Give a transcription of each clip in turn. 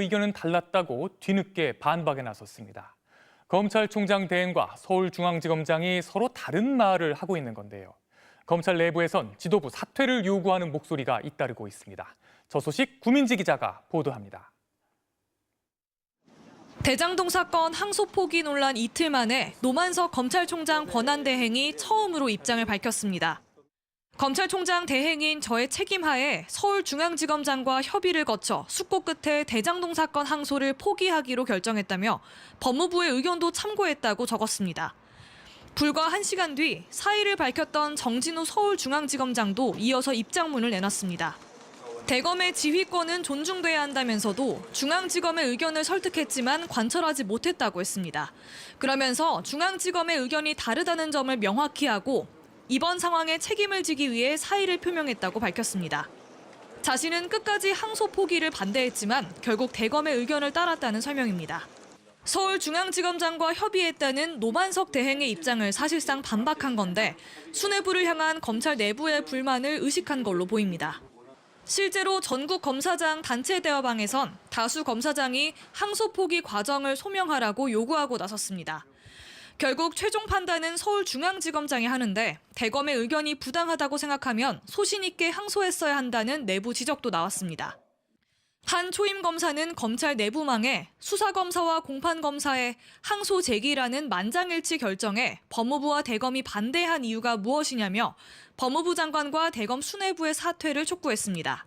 의견은 달랐다고 뒤늦게 반박에 나섰습니다. 검찰총장 대행과 서울중앙지검장이 서로 다른 말을 하고 있는 건데요. 검찰 내부에선 지도부 사퇴를 요구하는 목소리가 잇따르고 있습니다. 저 소식 구민지 기자가 보도합니다. 대장동 사건 항소 포기 논란 이틀 만에 노만석 검찰총장 권한대행이 처음으로 입장을 밝혔습니다. 검찰총장 대행인 저의 책임하에 서울중앙지검장과 협의를 거쳐 숙고 끝에 대장동 사건 항소를 포기하기로 결정했다며 법무부의 의견도 참고했다고 적었습니다. 불과 1시간 뒤 사의를 밝혔던 정진우 서울중앙지검장도 이어서 입장문을 내놨습니다. 대검의 지휘권은 존중돼야 한다면서도 중앙지검의 의견을 설득했지만 관철하지 못했다고 했습니다. 그러면서 중앙지검의 의견이 다르다는 점을 명확히 하고 이번 상황에 책임을 지기 위해 사의를 표명했다고 밝혔습니다. 자신은 끝까지 항소 포기를 반대했지만 결국 대검의 의견을 따랐다는 설명입니다. 서울중앙지검장과 협의했다는 노만석 대행의 입장을 사실상 반박한 건데 수뇌부를 향한 검찰 내부의 불만을 의식한 걸로 보입니다. 실제로 전국 검사장 단체 대화방에선 다수 검사장이 항소 포기 과정을 소명하라고 요구하고 나섰습니다. 결국 최종 판단은 서울중앙지검장이 하는데 대검의 의견이 부당하다고 생각하면 소신 있게 항소했어야 한다는 내부 지적도 나왔습니다. 한 초임 검사는 검찰 내부망에 수사검사와 공판검사의 항소 제기라는 만장일치 결정에 법무부와 대검이 반대한 이유가 무엇이냐며 법무부 장관과 대검 수뇌부의 사퇴를 촉구했습니다.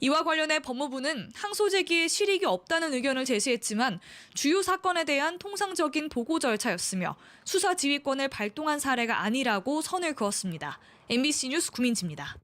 이와 관련해 법무부는 항소 제기에 실익이 없다는 의견을 제시했지만 주요 사건에 대한 통상적인 보고 절차였으며 수사 지휘권을 발동한 사례가 아니라고 선을 그었습니다. MBC 뉴스 구민지입니다.